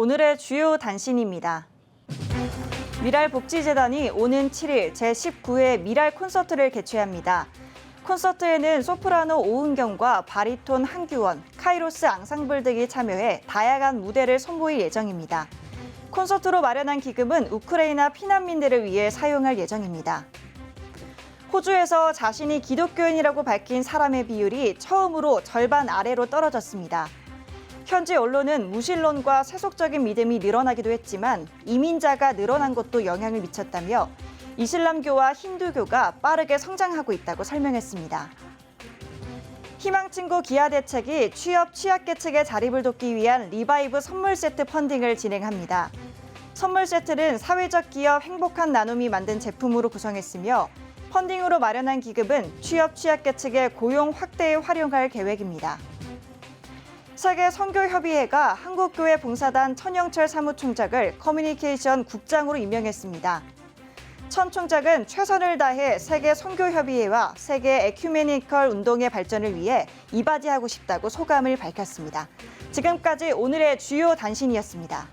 오늘의 주요 단신입니다. 미랄복지재단이 오는 7일 제19회 미랄 콘서트를 개최합니다. 콘서트에는 소프라노 오은경과 바리톤 한규원, 카이로스 앙상블 등이 참여해 다양한 무대를 선보일 예정입니다. 콘서트로 마련한 기금은 우크라이나 피난민들을 위해 사용할 예정입니다. 호주에서 자신이 기독교인이라고 밝힌 사람의 비율이 처음으로 절반 아래로 떨어졌습니다. 현지 언론은 무신론과 세속적인 믿음이 늘어나기도 했지만 이민자가 늘어난 것도 영향을 미쳤다며 이슬람교와 힌두교가 빠르게 성장하고 있다고 설명했습니다. 희망친구 기아 대책이 취업 취약계층의 자립을 돕기 위한 리바이브 선물 세트 펀딩을 진행합니다. 선물 세트는 사회적 기업 행복한 나눔이 만든 제품으로 구성했으며 펀딩으로 마련한 기금은 취업 취약계층의 고용 확대에 활용할 계획입니다. 세계 선교협의회가 한국교회 봉사단 천영철 사무총장을 커뮤니케이션 국장으로 임명했습니다. 천 총장은 최선을 다해 세계 선교협의회와 세계 에큐메니컬 운동의 발전을 위해 이바지하고 싶다고 소감을 밝혔습니다. 지금까지 오늘의 주요 단신이었습니다.